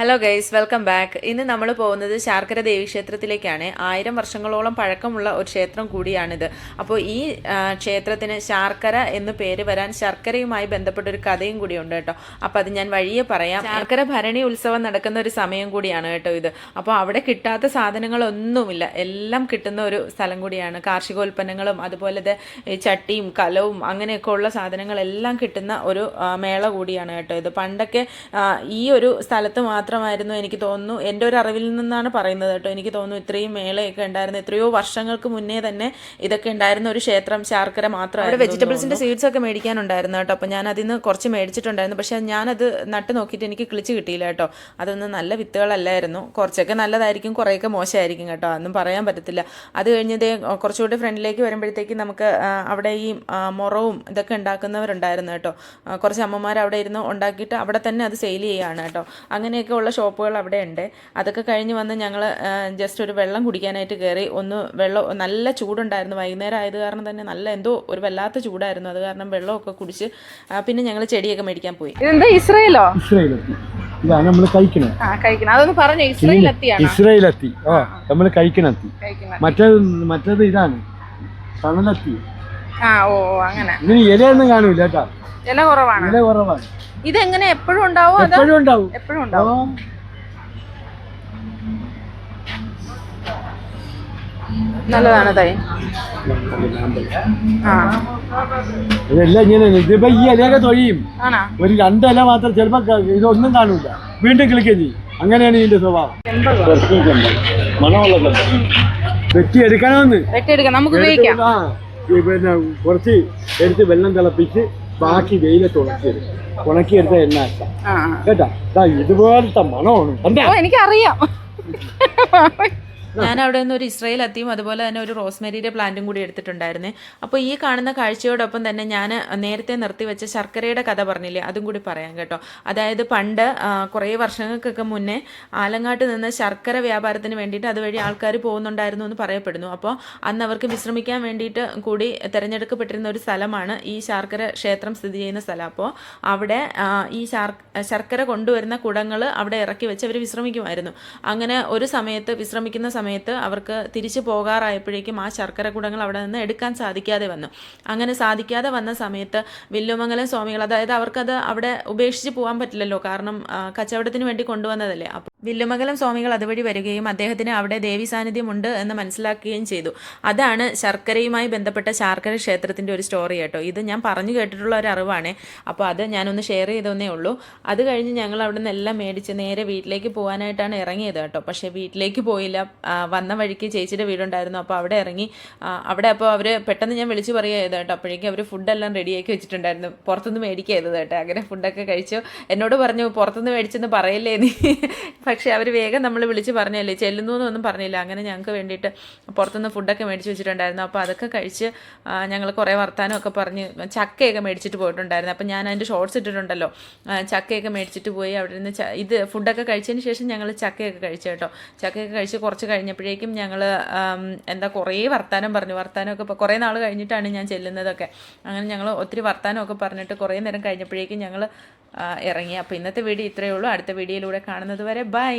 Hello guys welcome back ഇന്ന് നമ്മൾ പോകുന്നത് ശാർക്കര ദേവി ക്ഷേത്രത്തിലേക്കാണ് ആയിരം വർഷങ്ങളോളം പഴക്കമുള്ള ഒരു ക്ഷേത്രം കൂടിയാണിത്. അപ്പോൾ ഈ ക്ഷേത്രത്തിന് ശാർക്കര എന്ന് പേര് വരാൻ ശർക്കരയുമായി ബന്ധപ്പെട്ട ഒരു കഥയും കൂടിയുണ്ട് കേട്ടോ. അപ്പോൾ അത് ഞാൻ വഴിയെ പറയാം. ശർക്കര ഭരണി ഉത്സവം നടക്കുന്ന ഒരു സമയം കൂടിയാണ് കേട്ടോ ഇത്. അപ്പോൾ അവിടെ കിട്ടാത്ത സാധനങ്ങളൊന്നുമില്ല. എല്ലാം കിട്ടുന്ന ഒരു സ്ഥലം കൂടിയാണ്. കാർഷികോൽപ്പന്നങ്ങളും അതുപോലെ ചട്ടിയും കലവും അങ്ങനെയൊക്കെ ഉള്ള സാധനങ്ങളെല്ലാം കിട്ടുന്ന ഒരു മേള കൂടിയാണ് കേട്ടോ ഇത്. പണ്ടൊക്കെ ഈ ഒരു സ്ഥലത്ത് മാത്രമായിരുന്നു എനിക്ക് തോന്നുന്നു. എന്റെ ഒരു അറിവിൽ നിന്നാണ് പറയുന്നത് കേട്ടോ. എനിക്ക് തോന്നുന്നു ഇത്രയും മേളയൊക്കെ ഉണ്ടായിരുന്നു. എത്രയോ വർഷങ്ങൾക്ക് മുന്നേ തന്നെ ഇതൊക്കെ ഉണ്ടായിരുന്ന ഒരു ക്ഷേത്രം ശാർക്കര മാത്രമാണ് വെജിറ്റബിൾസിന്റെ സീഡ്സ് ഒക്കെ മേടിക്കാനുണ്ടായിരുന്നു കേട്ടോ. അപ്പോൾ ഞാൻ അതിൽ നിന്ന് കുറച്ച് മേടിച്ചിട്ടുണ്ടായിരുന്നു. പക്ഷേ ഞാനത് നട്ട് നോക്കിയിട്ട് എനിക്ക് കിളിച്ച് കിട്ടിയില്ല കേട്ടോ. അതൊന്നും നല്ല വിത്തുകളല്ലായിരുന്നു. കുറച്ചൊക്കെ നല്ലതായിരിക്കും കുറേയൊക്കെ മോശമായിരിക്കും കേട്ടോ. അതൊന്നും പറയാൻ പറ്റത്തില്ല. അത് കഴിഞ്ഞത് കുറച്ചുകൂടി ഫ്രണ്ടിലേക്ക് വരുമ്പോഴത്തേക്ക് നമുക്ക് അവിടെ ഈ മുറവും ഇതൊക്കെ ഉണ്ടാക്കുന്നവരുണ്ടായിരുന്നു കേട്ടോ. കുറച്ച് അമ്മമാർ അവിടെ ഇരുന്ന് ഉണ്ടാക്കിയിട്ട് അവിടെ തന്നെ അത് സെയിൽ ചെയ്യുകയാണ് കേട്ടോ. അങ്ങനെയൊക്കെ ഉള്ള ഷോപ്പുകൾ അവിടെ ഉണ്ട് അതൊക്കെ കഴിഞ്ഞ് വന്ന് ഞങ്ങൾ ജസ്റ്റ് ഒരു വെള്ളം കുടിക്കാനായിട്ട് കയറി ഒന്ന് വെള്ളം നല്ല ചൂടുണ്ടായിരുന്നു. വൈകുന്നേരം ആയത് കാരണം തന്നെ നല്ല എന്തോ ഒരു വല്ലാത്ത ചൂടായിരുന്നു. അത് കാരണം വെള്ളമൊക്കെ കുടിച്ച് പിന്നെ ഞങ്ങൾ ചെടിയൊക്കെ മേടിക്കാൻ പോയി. ഇതെന്താ ഇസ്രയേലോ? ഇതാണ് നമ്മൾ കഴിക്കണത് ആ കഴിക്കണം. അതൊന്ന് പറഞ്ഞു ഇസ്രയേലെത്തി. ഓ നമ്മൾ കഴിക്കുന്നത് മറ്റേത് മറ്റേത് ഇതാണ്. തണലെത്തി. ആ ഓ ഓ, അങ്ങനെ. ഇനി ഇലയൊന്നും കാണൂല കേട്ടാ. വില കുറവാണ്. വില കുറവാണ്. ഇതെങ്ങനെ എപ്പോഴും ഉണ്ടാവും? എപ്പോഴും ഉണ്ടാവും. എപ്പോഴും ഉണ്ടാവും? നല്ലതാണ് തൈ. ഇതെല്ലാം ഇങ്ങനെ ഇതിപ്പോ ഈ ഇലയൊക്കെ തൊഴിയും ഒരു രണ്ടല മാത്രം ചിലപ്പോ ഇതൊന്നും കാണൂല. വീണ്ടും കിളിക്കുക ചെയ്യും. അങ്ങനെയാണ് ഇതിന്റെ സ്വഭാവം. മണമുള്ള വെട്ടി എടുക്കണമെന്ന് വെട്ടിയെടുക്കാം. നമുക്ക് ഉപയോഗിക്കാം. പിന്നെ കുറച്ച് എടുത്ത് വെള്ളം തിളപ്പിച്ച് ബാക്കി വെയിലത്ത് ഉണക്കിയെടുക്കും ഉണക്കിയെടുത്ത എണ്ണ. കേട്ടാ? ഇതുപോലത്തെ മണമാണ്. എനിക്കറിയാം. ഞാൻ അവിടെ നിന്ന് ഒരു ഇസ്രായേൽ അത്തിയും അതുപോലെ തന്നെ ഒരു റോസ്മേരിയുടെ പ്ലാന്റും കൂടി എടുത്തിട്ടുണ്ടായിരുന്നേ. അപ്പോൾ ഈ കാണുന്ന കാഴ്ചയോടൊപ്പം തന്നെ ഞാൻ നേരത്തെ നിർത്തിവെച്ച ശർക്കരയുടെ കഥ പറഞ്ഞില്ലേ? അതും കൂടി പറയാം കേട്ടോ. അതായത് പണ്ട് കുറേ വർഷങ്ങൾക്കൊക്കെ മുന്നേ ആലങ്ങാട്ട് നിന്ന് ശർക്കര വ്യാപാരത്തിന് വേണ്ടിയിട്ട് അതുവഴി ആൾക്കാർ പോകുന്നുണ്ടായിരുന്നു എന്ന് പറയപ്പെടുന്നു. അപ്പോൾ അന്ന് അവർക്ക് വിശ്രമിക്കാൻ വേണ്ടിയിട്ട് കൂടി തിരഞ്ഞെടുക്കപ്പെട്ടിരുന്ന ഒരു സ്ഥലമാണ് ഈ ശർക്കര ക്ഷേത്രം സ്ഥിതി ചെയ്യുന്ന സ്ഥലം. അപ്പോൾ അവിടെ ഈ ശർക്കര കൊണ്ടുവരുന്ന കുടങ്ങൾ അവിടെ ഇറക്കി വെച്ച് അവർ വിശ്രമിക്കുമായിരുന്നു. അങ്ങനെ ഒരു സമയത്ത് വിശ്രമിക്കുന്ന സമയത്ത് അവർക്ക് തിരിച്ചു പോകാറായപ്പോഴേക്കും ആ ശർക്കര കുടങ്ങൾ അവിടെ നിന്ന് എടുക്കാൻ സാധിക്കാതെ വന്നു. അങ്ങനെ സാധിക്കാതെ വന്ന സമയത്ത് വില്ലുമംഗലം സ്വാമികൾ അതായത് അവർക്കത് അവിടെ ഉപേക്ഷിച്ച് പോകാൻ പറ്റില്ലല്ലോ കാരണം കച്ചവടത്തിന് വേണ്ടി കൊണ്ടുവന്നതല്ലേ. അപ്പോൾ വില്ലുമംഗലം സ്വാമികൾ അതുവഴി വരികയും അദ്ദേഹത്തിന് അവിടെ ദേവി സാന്നിധ്യമുണ്ട് എന്ന് മനസ്സിലാക്കുകയും ചെയ്തു. അതാണ് ശർക്കരയുമായി ബന്ധപ്പെട്ട ശാർക്കര ക്ഷേത്രത്തിന്റെ ഒരു സ്റ്റോറി കേട്ടോ. ഇത് ഞാൻ പറഞ്ഞു കേട്ടിട്ടുള്ള ഒരു അറിവാണ്. അപ്പോൾ അത് ഞാനൊന്ന് ഷെയർ ചെയ്തോന്നേ ഉള്ളൂ. അത് കഴിഞ്ഞ് ഞങ്ങൾ അവിടെ നിന്ന് എല്ലാം മേടിച്ച് നേരെ വീട്ടിലേക്ക് പോകാനായിട്ടാണ് ഇറങ്ങിയത് കേട്ടോ. പക്ഷേ വീട്ടിലേക്ക് പോയില്ല. വന്ന വഴിക്ക് ചേച്ചിയുടെ വീടുണ്ടായിരുന്നു. അപ്പോൾ അവിടെ ഇറങ്ങി അവിടെ അപ്പോൾ അവർ പെട്ടെന്ന് ഞാൻ വിളിച്ചു പറയുക കേട്ടോ. അപ്പോഴേക്കും അവർ ഫുഡെല്ലാം റെഡിയാക്കി വെച്ചിട്ടുണ്ടായിരുന്നു. പുറത്തുനിന്ന് ചെയ്തത് കേട്ടോ. അങ്ങനെ ഫുഡൊക്കെ കഴിച്ചു. എന്നോട് പറഞ്ഞു പുറത്തുനിന്ന് മേടിച്ചെന്ന് പറയല്ലേ നീ? പക്ഷേ അവർ വേഗം നമ്മൾ വിളിച്ച് പറഞ്ഞല്ലേ? ചെല്ലുന്നു എന്നൊന്നും പറഞ്ഞില്ല. അങ്ങനെ ഞങ്ങൾക്ക് വേണ്ടിയിട്ട് പുറത്തുനിന്ന് ഫുഡൊക്കെ മേടിച്ച് വെച്ചിട്ടുണ്ടായിരുന്നു. അപ്പോൾ അതൊക്കെ കഴിച്ച് ഞങ്ങൾ കുറേ വർത്താനമൊക്കെ പറഞ്ഞ് ചക്കയൊക്കെ മേടിച്ചിട്ട് പോയിട്ടുണ്ടായിരുന്നു. അപ്പോൾ ഞാൻ അതിന്റെ ഷോർട്സ് ഇട്ടിട്ടുണ്ടല്ലോ. ചക്കയൊക്കെ മേടിച്ചിട്ട് പോയി അവിടെ നിന്ന് ഇത് ഫുഡൊക്കെ കഴിച്ചതിന് ശേഷം ഞങ്ങൾ ചക്കയൊക്കെ കഴിച്ചു കേട്ടോ. ചക്കയൊക്കെ കഴിച്ച് കുറച്ച് കഴിഞ്ഞപ്പോഴേക്കും ഞങ്ങൾ എന്താ കുറേ വർത്താനം പറഞ്ഞു. വർത്താനമൊക്കെ ഇപ്പോൾ കുറേ നാൾ കഴിഞ്ഞിട്ടാണ് ഞാൻ ചെല്ലുന്നതൊക്കെ. അങ്ങനെ ഞങ്ങൾ ഒത്തിരി വർത്താനമൊക്കെ പറഞ്ഞിട്ട് കുറേ നേരം കഴിഞ്ഞപ്പോഴേക്കും ഞങ്ങൾ ഇറങ്ങി. അപ്പോൾ ഇന്നത്തെ വീഡിയോ ഇത്രയേ ഉള്ളൂ. അടുത്ത വീഡിയോയിലൂടെ കാണുന്നത് വരെ ബൈ.